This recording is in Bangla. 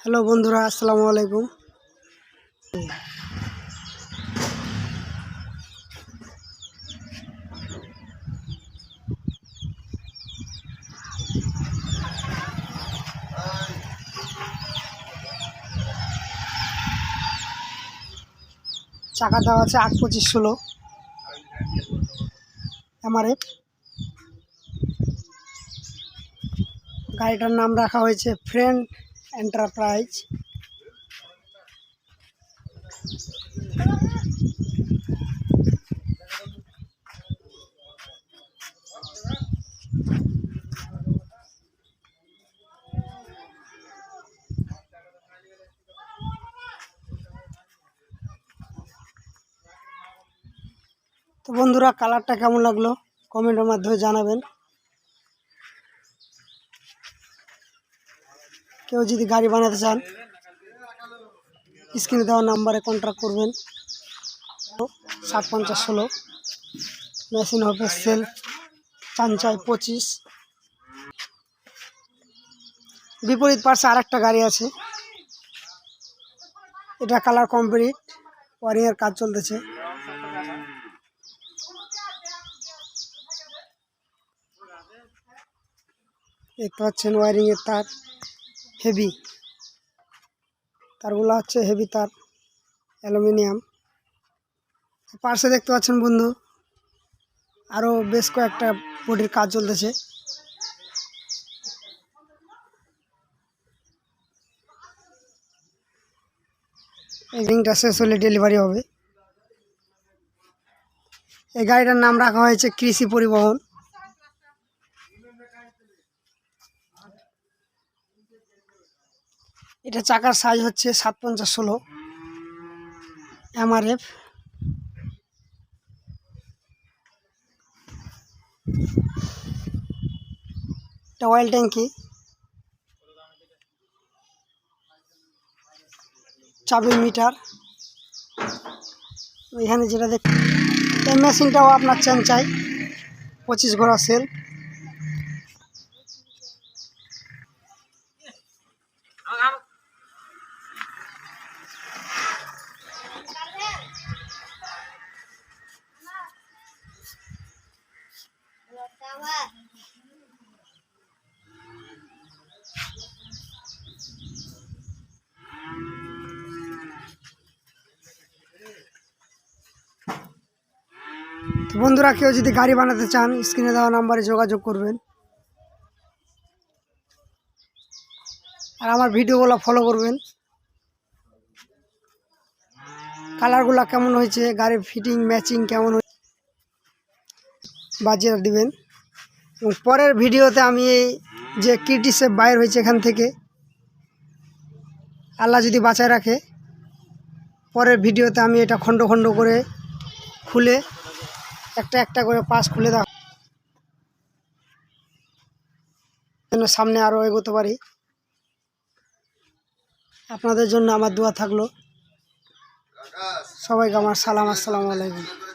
হ্যালো বন্ধুরা, আসসালামু আলাইকুম। চাকা দেওয়া আছে আট পঁচিশ ষোলো। এমআরএফ। গাড়িটার নাম রাখা হয়েছে ফ্রেন্ড এন্টারপ্রাইজ তো বন্ধুরা কালারটা কেমন লাগল? কমেন্টের মাধ্যমে জানাবেন। কেউ যদি গাড়ি বানাতে চান, স্ক্রিনে দেওয়া নাম্বারে কন্ট্যাক্ট করবেন। সাত পঞ্চাশ ষোলো, মেশিন হবে সেল চাঞ্চাই পঁচিশ। বিপরীত পার্শ্বে আর একটা গাড়ি আছে। এটা কালার কমপ্লিট, ওয়ারিংয়ের কাজ চলতেছে। দেখতে পাচ্ছেন ওয়ারিংয়ের তার। হেভি। তারগুলো হচ্ছে হেভি তার, অ্যালুমিনিয়াম। পার্শ্বে দেখতে পাচ্ছেন বন্ধু আরও বেশ কয়েকটা বডির কাজ চলতেছে। এই রিংটা শেষ হলে ডেলিভারি হবে। এই গাড়িটার নাম রাখা হয়েছে কৃষি পরিবহন। এটা চাকার সাইজ হচ্ছে সাত পঞ্চাশ ষোলো এমআরএফ এটা অয়েল ট্যাঙ্কি চাবি মিটার এখানে যেটা দেখ এই মেশিনটাও আপনার চেন চাই। পঁচিশ ঘোড়া সেল বন্ধুরা, কেউ যদি গাড়ি বানাতে চান, স্ক্রিনে দেওয়া নাম্বারে যোগাযোগ করবেন। আর আমার ভিডিওগুলো ফলো করবেন। কালারগুলো কেমন হয়েছে, গাড়ির ফিটিং ম্যাচিং কেমন হয়েছে, বাজিয়ে দিবেন। পরের ভিডিওতে আমি এই যে কিটিসে বাইর হয়েছে এখান থেকে, আল্লাহ যদি বাঁচায় রাখে, পরের ভিডিওতে আমি এটা খণ্ড খণ্ড করে খুলে একটা একটা করে পাশ খুলে দাও যেন সামনে আরও এগোতে পারি। আপনাদের জন্য আমার দোয়া থাকল। সবাইকে আমার সালাম, আসসালামু আলাইকুম।